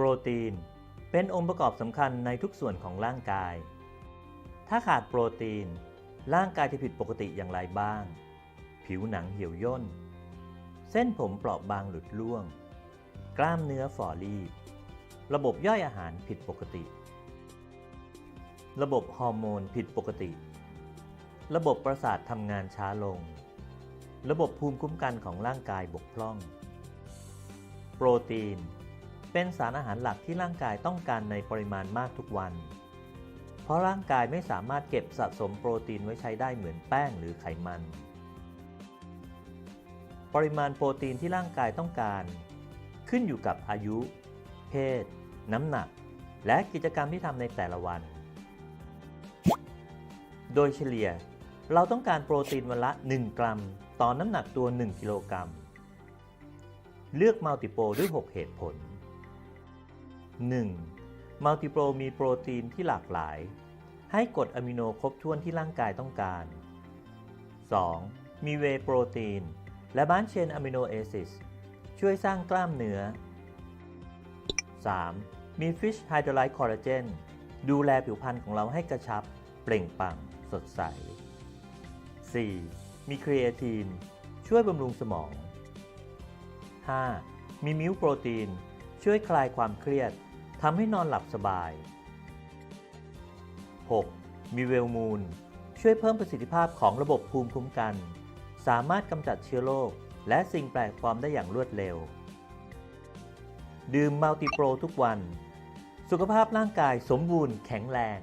โปรตีน เป็นองค์ประกอบสำคัญในทุกส่วนของร่างกาย ถ้าขาดโปรตีน ร่างกายจะผิดปกติอย่างไรบ้าง ผิวหนังเหี่ยวย่น เส้นผมเปราะบางหลุดร่วง กล้ามเนื้อฝ่อรีบ ระบบย่อยอาหารผิดปกติ ระบบฮอร์โมนผิดปกติ ระบบประสาททำงานช้าลง ระบบภูมิคุ้มกันของร่างกายบกพร่อง โปรตีน เป็นสารอาหารหลักที่ร่างกายต้องการในปริมาณมากทุกวัน เพราะร่างกายไม่สามารถเก็บสะสมโปรตีนไว้ใช้ได้เหมือนแป้งหรือไขมัน ปริมาณโปรตีนที่ร่างกายต้องการ ขึ้นอยู่กับอายุ เพศ น้ำหนัก และกิจกรรมที่ทำในแต่ละวัน โดยเฉลี่ย เราต้องการโปรตีนวันละ 1 กรัม ต่อน้ำหนักตัว 1 กิโลกรัม เลือกมัลติโปรด้วย 6 เหตุผล 1. มัลติโปรมีโปรตีนที่หลากหลาย ให้กรดอะมิโนครบถ้วนที่ร่างกายต้องการ 2. มีเวโปรตีน และบ้านเชนอะมิโนแอซิดช่วยสร้างกล้ามเนื้อ 3. มีฟิชไฮโดรไลท์คอลลาเจนดูแลผิวพรรณของเราให้กระชับ เปล่งปลั่งสดใส 4. มีครีเอทีน ช่วยบำรุงสมอง 5. มีมิลค์โปรตีน ช่วยคลายความเครียด ทำให้นอนหลับสบาย 6. มีเวลมูนช่วยเพิ่มประสิทธิภาพของระบบภูมิคุ้มกัน สามารถกำจัดเชื้อโรคและสิ่งแปลกปลอมได้อย่างรวดเร็ว ดื่มมัลติโปรทุกวัน สุขภาพร่างกายสมบูรณ์แข็งแรง